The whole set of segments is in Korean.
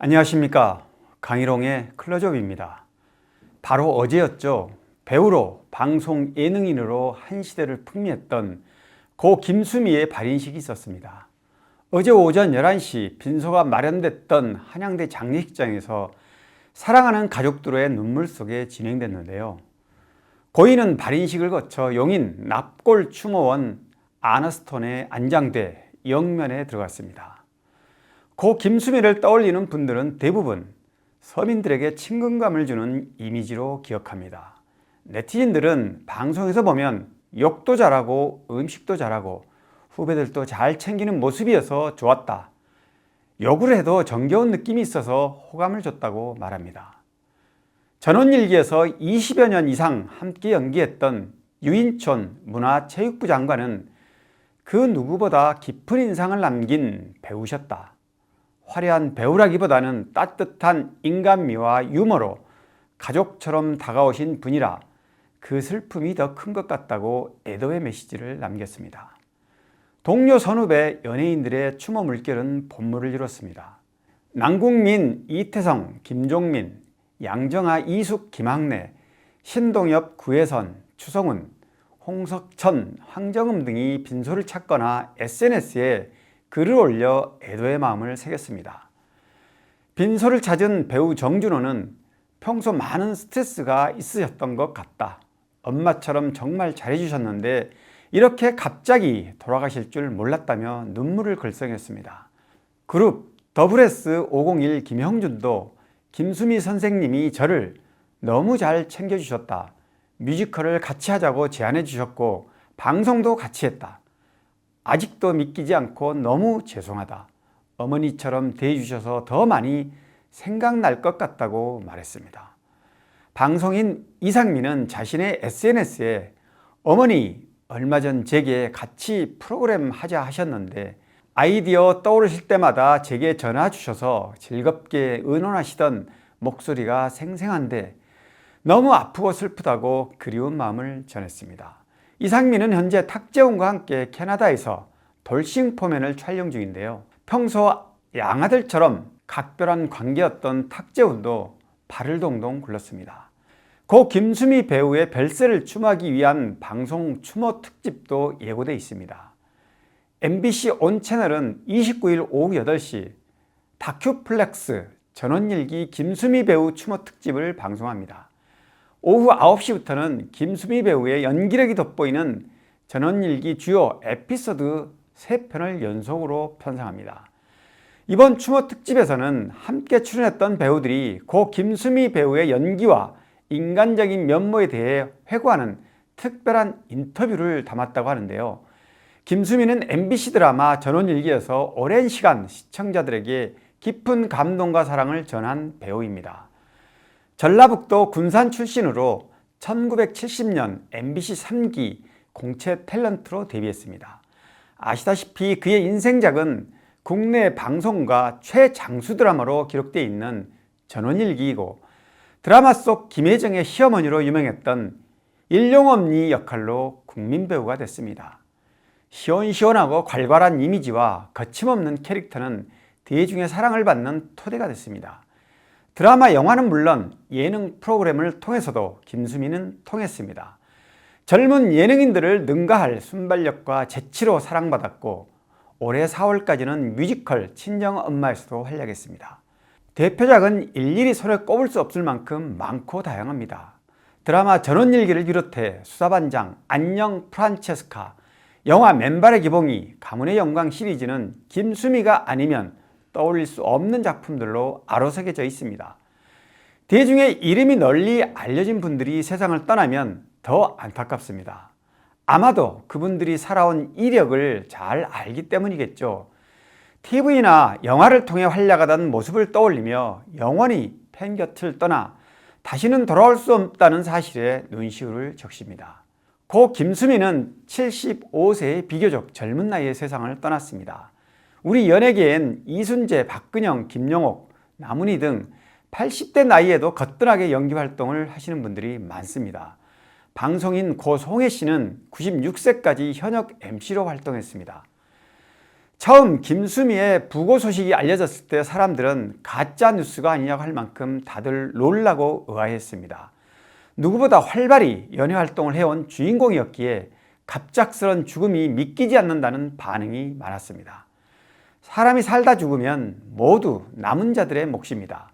안녕하십니까. 강희롱의 클로즈업입니다. 바로 어제였죠. 배우로 방송 예능인으로 한 시대를 풍미했던 고 김수미의 발인식이 있었습니다. 어제 오전 11시 빈소가 마련됐던 한양대 장례식장에서 사랑하는 가족들의 눈물 속에 진행됐는데요. 고인은 발인식을 거쳐 용인 납골 추모원 아너스톤의 안장대 영면에 들어갔습니다. 고 김수미를 떠올리는 분들은 대부분 서민들에게 친근감을 주는 이미지로 기억합니다. 네티즌들은 방송에서 보면 욕도 잘하고 음식도 잘하고 후배들도 잘 챙기는 모습이어서 좋았다. 욕을 해도 정겨운 느낌이 있어서 호감을 줬다고 말합니다. 전원일기에서 20여 년 이상 함께 연기했던 유인촌 문화체육부 장관은 그 누구보다 깊은 인상을 남긴 배우셨다. 화려한 배우라기보다는 따뜻한 인간미와 유머로 가족처럼 다가오신 분이라 그 슬픔이 더 큰 것 같다고 애도의 메시지를 남겼습니다. 동료 선후배 연예인들의 추모 물결은 본물을 이뤘습니다. 남궁민, 이태성, 김종민, 양정아, 이숙, 김학래, 신동엽, 구혜선, 추성훈, 홍석천, 황정음 등이 빈소를 찾거나 SNS에 글을 올려 애도의 마음을 새겼습니다. 빈소를 찾은 배우 정준호는 평소 많은 스트레스가 있으셨던 것 같다. 엄마처럼 정말 잘해주셨는데 이렇게 갑자기 돌아가실 줄 몰랐다며 눈물을 글썽였습니다. 그룹 더블S 501 김형준도 김수미 선생님이 저를 너무 잘 챙겨주셨다. 뮤지컬을 같이 하자고 제안해 주셨고 방송도 같이 했다. 아직도 믿기지 않고 너무 죄송하다. 어머니처럼 대해주셔서 더 많이 생각날 것 같다고 말했습니다. 방송인 이상민은 자신의 SNS에 어머니 얼마 전 제게 같이 프로그램 하자 하셨는데 아이디어 떠오르실 때마다 제게 전화 주셔서 즐겁게 의논하시던 목소리가 생생한데 너무 아프고 슬프다고 그리운 마음을 전했습니다. 이상민은 현재 탁재훈과 함께 캐나다에서 돌싱 포맨을 촬영 중인데요. 평소 양아들처럼 각별한 관계였던 탁재훈도 발을 동동 굴렀습니다. 고 김수미 배우의 별세를 추모하기 위한 방송 추모 특집도 예고돼 있습니다. MBC 온 채널은 29일 오후 8시 다큐플렉스 전원일기 김수미 배우 추모 특집을 방송합니다. 오후 9시부터는 김수미 배우의 연기력이 돋보이는 전원일기 주요 에피소드 3편을 연속으로 편성합니다. 이번 추모 특집에서는 함께 출연했던 배우들이 고 김수미 배우의 연기와 인간적인 면모에 대해 회고하는 특별한 인터뷰를 담았다고 하는데요. 김수미는 MBC 드라마 전원일기에서 오랜 시간 시청자들에게 깊은 감동과 사랑을 전한 배우입니다. 전라북도 군산 출신으로 1970년 MBC 3기 공채 탤런트로 데뷔했습니다. 아시다시피 그의 인생작은 국내 방송과 최장수 드라마로 기록되어 있는 전원일기이고 드라마 속 김혜정의 시어머니로 유명했던 일용엄니 역할로 국민 배우가 됐습니다. 시원시원하고 괄괄한 이미지와 거침없는 캐릭터는 대중의 사랑을 받는 토대가 됐습니다. 드라마, 영화는 물론 예능 프로그램을 통해서도 김수미는 통했습니다. 젊은 예능인들을 능가할 순발력과 재치로 사랑받았고 올해 4월까지는 뮤지컬 친정 엄마에서도 활약했습니다. 대표작은 일일이 손에 꼽을 수 없을 만큼 많고 다양합니다. 드라마 전원일기를 비롯해 수사반장, 안녕 프란체스카, 영화 맨발의 기봉이, 가문의 영광 시리즈는 김수미가 아니면 떠올릴 수 없는 작품들로 아로새겨져 있습니다. 대중의 이름이 널리 알려진 분들이 세상을 떠나면 더 안타깝습니다. 아마도 그분들이 살아온 이력을 잘 알기 때문이겠죠. TV나 영화를 통해 활약하던 모습을 떠올리며 영원히 팬 곁을 떠나 다시는 돌아올 수 없다는 사실에 눈시울을 적십니다. 고 김수미는 75세의 비교적 젊은 나이에 세상을 떠났습니다. 우리 연예계엔 이순재, 박근영, 김용옥, 나문희 등 80대 나이에도 거뜬하게 연기 활동을 하시는 분들이 많습니다. 방송인 고 송혜 씨는 96세까지 현역 MC로 활동했습니다. 처음 김수미의 부고 소식이 알려졌을 때 사람들은 가짜 뉴스가 아니냐고 할 만큼 다들 놀라고 의아했습니다. 누구보다 활발히 연애 활동을 해온 주인공이었기에 갑작스런 죽음이 믿기지 않는다는 반응이 많았습니다. 사람이 살다 죽으면 모두 남은 자들의 몫입니다.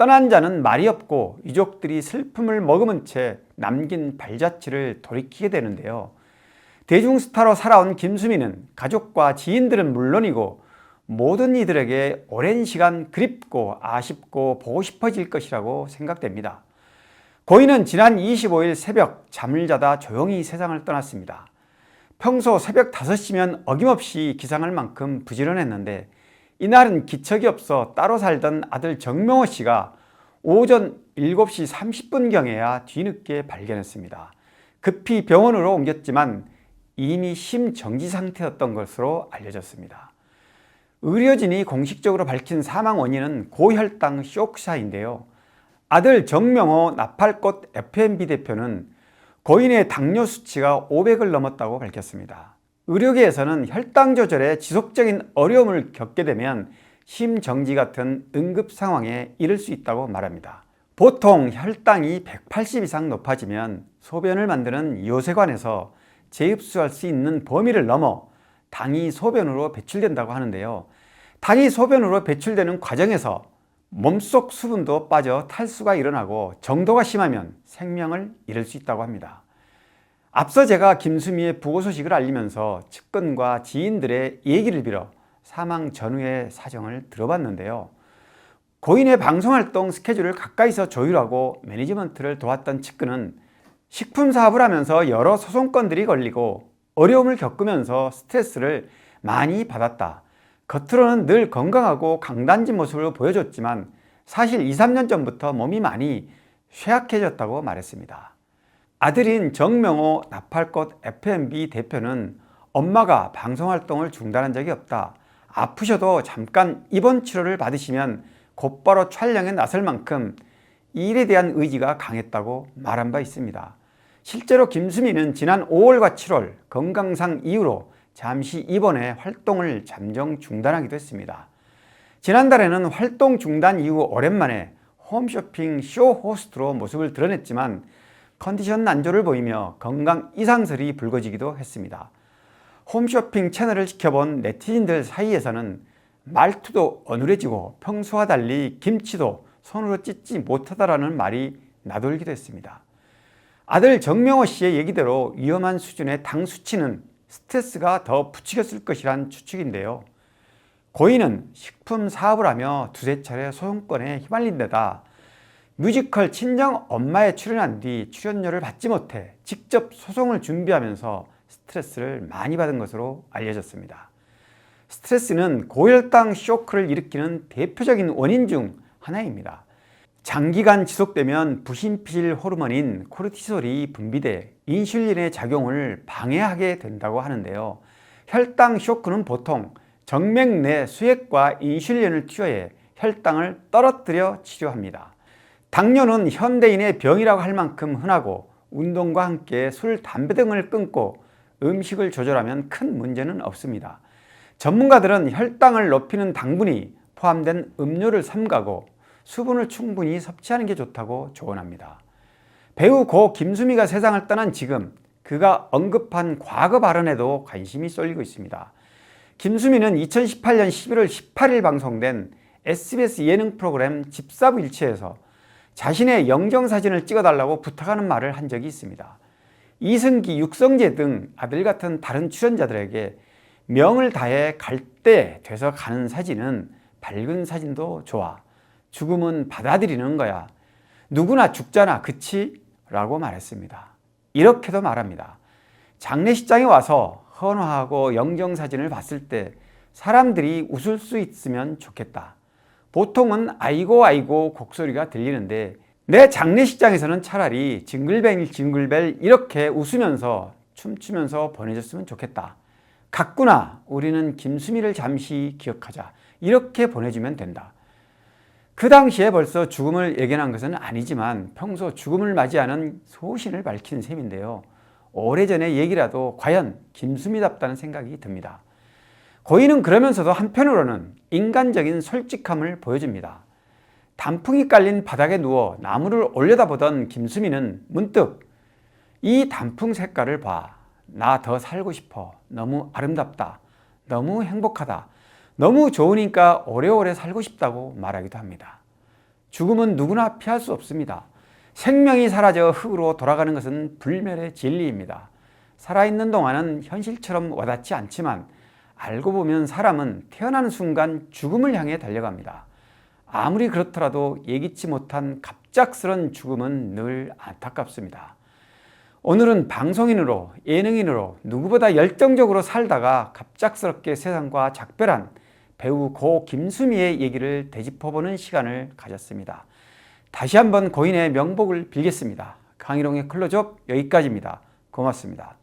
떠난 자는 말이 없고 유족들이 슬픔을 머금은 채 남긴 발자취를 돌이키게 되는데요. 대중스타로 살아온 김수미는 가족과 지인들은 물론이고 모든 이들에게 오랜 시간 그립고 아쉽고 보고 싶어질 것이라고 생각됩니다. 고인은 지난 25일 새벽 잠을 자다 조용히 세상을 떠났습니다. 평소 새벽 5시면 어김없이 기상할 만큼 부지런했는데 이날은 기척이 없어 따로 살던 아들 정명호 씨가 오전 7시 30분경에야 뒤늦게 발견했습니다. 급히 병원으로 옮겼지만 이미 심정지 상태였던 것으로 알려졌습니다. 의료진이 공식적으로 밝힌 사망 원인은 고혈당 쇼크사인데요. 아들 정명호 나팔꽃 FMB 대표는 고인의 당뇨 수치가 500을 넘었다고 밝혔습니다. 의료계에서는 혈당 조절에 지속적인 어려움을 겪게 되면 심정지 같은 응급 상황에 이를 수 있다고 말합니다. 보통 혈당이 180 이상 높아지면 소변을 만드는 요새관에서 재흡수할 수 있는 범위를 넘어 당이 소변으로 배출된다고 하는데요. 당이 소변으로 배출되는 과정에서 몸속 수분도 빠져 탈수가 일어나고 정도가 심하면 생명을 잃을 수 있다고 합니다. 앞서 제가 김수미의 부고 소식을 알리면서 측근과 지인들의 얘기를 빌어 사망 전후의 사정을 들어봤는데요. 고인의 방송활동 스케줄을 가까이서 조율하고 매니지먼트를 도왔던 측근은 식품 사업을 하면서 여러 소송건들이 걸리고 어려움을 겪으면서 스트레스를 많이 받았다. 겉으로는 늘 건강하고 강단진 모습을 보여줬지만 사실 2, 3년 전부터 몸이 많이 쇠약해졌다고 말했습니다. 아들인 정명호 나팔꽃 FMB 대표는 엄마가 방송 활동을 중단한 적이 없다. 아프셔도 잠깐 입원 치료를 받으시면 곧바로 촬영에 나설 만큼 일에 대한 의지가 강했다고 말한 바 있습니다. 실제로 김수미는 지난 5월과 7월 건강상 이유로 잠시 입원해 활동을 잠정 중단하기도 했습니다. 지난달에는 활동 중단 이후 오랜만에 홈쇼핑 쇼 호스트로 모습을 드러냈지만 컨디션 난조를 보이며 건강 이상설이 불거지기도 했습니다. 홈쇼핑 채널을 지켜본 네티즌들 사이에서는 말투도 어눌해지고 평소와 달리 김치도 손으로 찢지 못하다라는 말이 나돌기도 했습니다. 아들 정명호 씨의 얘기대로 위험한 수준의 당 수치는 스트레스가 더 부추겼을 것이란 추측인데요. 고인은 식품 사업을 하며 두세 차례 소송권에 휘말린 데다 뮤지컬 친정 엄마에 출연한 뒤 출연료를 받지 못해 직접 소송을 준비하면서 스트레스를 많이 받은 것으로 알려졌습니다. 스트레스는 고혈당 쇼크를 일으키는 대표적인 원인 중 하나입니다. 장기간 지속되면 부신피질 호르몬인 코르티솔이 분비돼 인슐린의 작용을 방해하게 된다고 하는데요. 혈당 쇼크는 보통 정맥 내 수액과 인슐린을 투여해 혈당을 떨어뜨려 치료합니다. 당뇨는 현대인의 병이라고 할 만큼 흔하고 운동과 함께 술, 담배 등을 끊고 음식을 조절하면 큰 문제는 없습니다. 전문가들은 혈당을 높이는 당분이 포함된 음료를 삼가고 수분을 충분히 섭취하는 게 좋다고 조언합니다. 배우 고 김수미가 세상을 떠난 지금 그가 언급한 과거 발언에도 관심이 쏠리고 있습니다. 김수미는 2018년 11월 18일 방송된 SBS 예능 프로그램 집사부 일체에서 자신의 영정 사진을 찍어달라고 부탁하는 말을 한 적이 있습니다. 이승기, 육성재 등 아들 같은 다른 출연자들에게 명을 다해 갈 때 돼서 가는 사진은 밝은 사진도 좋아. 죽음은 받아들이는 거야. 누구나 죽잖아. 그치? 라고 말했습니다. 이렇게도 말합니다. 장례식장에 와서 헌화하고 영정사진을 봤을 때 사람들이 웃을 수 있으면 좋겠다. 보통은 아이고 아이고 곡소리가 들리는데 내 장례식장에서는 차라리 징글벨 징글벨 이렇게 웃으면서 춤추면서 보내줬으면 좋겠다. 갔구나. 우리는 김수미를 잠시 기억하자. 이렇게 보내주면 된다. 그 당시에 벌써 죽음을 예견한 것은 아니지만 평소 죽음을 맞이하는 소신을 밝힌 셈인데요. 오래전의 얘기라도 과연 김수미답다는 생각이 듭니다. 고인은 그러면서도 한편으로는 인간적인 솔직함을 보여줍니다. 단풍이 깔린 바닥에 누워 나무를 올려다보던 김수미는 문득 이 단풍 색깔을 봐. 나 더 살고 싶어. 너무 아름답다. 너무 행복하다. 너무 좋으니까 오래오래 살고 싶다고 말하기도 합니다. 죽음은 누구나 피할 수 없습니다. 생명이 사라져 흙으로 돌아가는 것은 불멸의 진리입니다. 살아있는 동안은 현실처럼 와닿지 않지만 알고 보면 사람은 태어나는 순간 죽음을 향해 달려갑니다. 아무리 그렇더라도 예기치 못한 갑작스런 죽음은 늘 안타깝습니다. 오늘은 방송인으로 예능인으로 누구보다 열정적으로 살다가 갑작스럽게 세상과 작별한 배우 고 김수미의 얘기를 되짚어보는 시간을 가졌습니다. 다시 한번 고인의 명복을 빌겠습니다. 강희롱의 클로즈업 여기까지입니다. 고맙습니다.